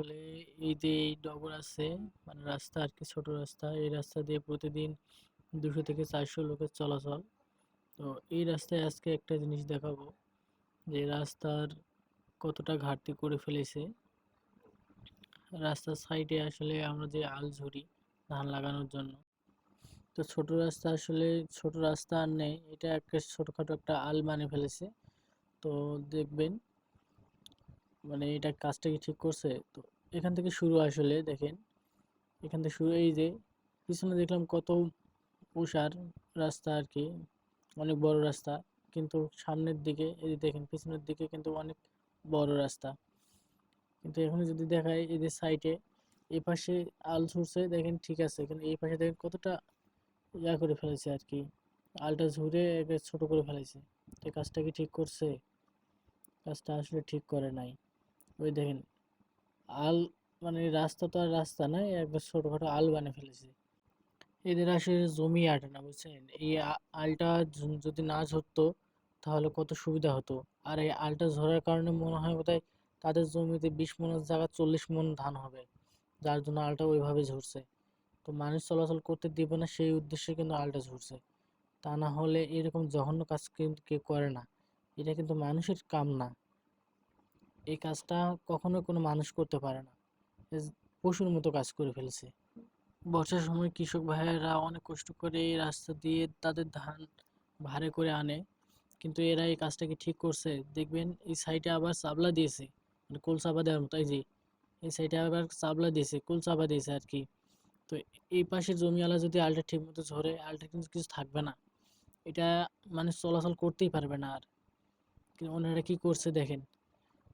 আসলে এই যে এই ডগর আছে মানে রাস্তা আর কি ছোট রাস্তা, এই রাস্তা দিয়ে প্রতিদিন দুশো থেকে চারশো লোকের চলাচল। তো এই রাস্তায় আজকে একটা জিনিস দেখাবো, যে রাস্তার কতটা ঘাটতি করে ফেলেছে। রাস্তার সাইডে আসলে আমরা যে আল ঝুড়ি, ধান লাগানোর জন্য, তো ছোট রাস্তা আসলে ছোট রাস্তা আর নেই, এটা একটা ছোটখাটো একটা আল বানিয়ে ফেলেছে। তো দেখবেন মানে এটা কাজটা কি ঠিক করছে? তো এখান থেকে শুরু আসলে দেখেন, এখান থেকে শুরু, এই যে পিছনে দেখলাম কত উষার রাস্তা আর কি, অনেক বড় রাস্তা, কিন্তু সামনের দিকে, এই যে দেখেন পিছনের দিকে কিন্তু অনেক বড় রাস্তা। কিন্তু এখানে যদি দেখায় এই যে সাইডে এই পাশে আল ছুটছে দেখেন ঠিক আছে, কিন্তু এই পাশে দেখেন কতটা ইয়া করে ফেলেছে আর কি, আলটা একে ছোট করে ফেলেছে। তো কাজটা কি ঠিক করছে? কাজটা আসলে ঠিক করে নাই। ওই দেখেন, আল মানে রাস্তা তো আর রাস্তা নয় একবার ছোটখাটো আল বানিয়ে ফেলেছে। এদের আসলে জমি আটে না, বুঝছেন? এই আলটা যদি না ঝরতো, তাহলে কত সুবিধা হতো। আর এই আলটা ঝরার কারণে মনে হয় বোধহয় তাদের জমিতে বিশ মনের জায়গায় চল্লিশ মন ধান হবে, যার জন্য আলটা ওইভাবে ঝরছে। তো মানুষ চলাচল করতে দিবে না, সেই উদ্দেশ্যে কিন্তু আলটা ঝরছে। তা না হলে এরকম জঘন্য কাজ কিন্তু কেউ করে না। এটা কিন্তু মানুষের কাম না। এই কাজটা কখনো কোনো মানুষ করতে পারে না। পশুর মতো কাজ করে ফেলেছে। বর্ষার সময় কৃষক ভাইয়েরা অনেক কষ্ট করে রাস্তা দিয়ে তাদের ধান ভাড়ে করে আনে। কিন্তু এরা এই কাজটাকে ঠিক করছে। দেখবেন এই সাইডে আবার চাবলা দিয়েছে। মানে কোল চাপা দেওয়ার মতো, এই যে, এই সাইডে আবার চাবলা দিয়েছে, কোল চাপা দিয়েছে আর কি। তো এই পাশের জমিওয়ালা যদি আলটা ঠিক মতো ঝরে, আলটা কিন্তু কিছু থাকবে না। এটা মানে চলাচল করতেই পারবে না আর। ওনারা কি করছে দেখেন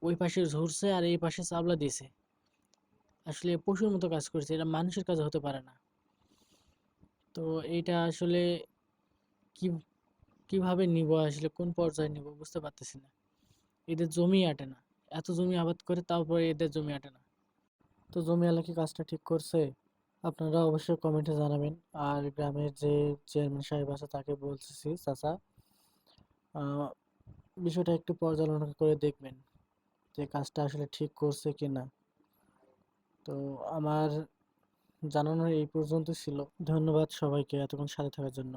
ওই পাশে ঝরছে আর এই পাশে চাবলা দিয়েছে। আসলে পশুর মতো কাজ করছে, এটা মানুষের কাজ হতে পারে না। তো এইটা আসলে কি, কীভাবে নিব, আসলে কোন পর্যায়ে নিব বুঝতে পারতেছি না। এদের জমি আটে না, এত জমি আবাদ করে তারপরে এদের জমি আটে না। তো জমিওয়ালা কি কাজটা ঠিক করছে, আপনারা অবশ্যই কমেন্টে জানাবেন। আর গ্রামের যে চেয়ারম্যান সাহেব আছে, তাকে বলতেছি, চাচা বিষয়টা একটু পর্যালোচনা করে দেখবেন। যে কাজটা আসলে ঠিক করছে কি না তো আমার জানানো এই পর্যন্ত ছিল। ধন্যবাদ সবাইকে এতক্ষণ সাথে থাকার জন্য।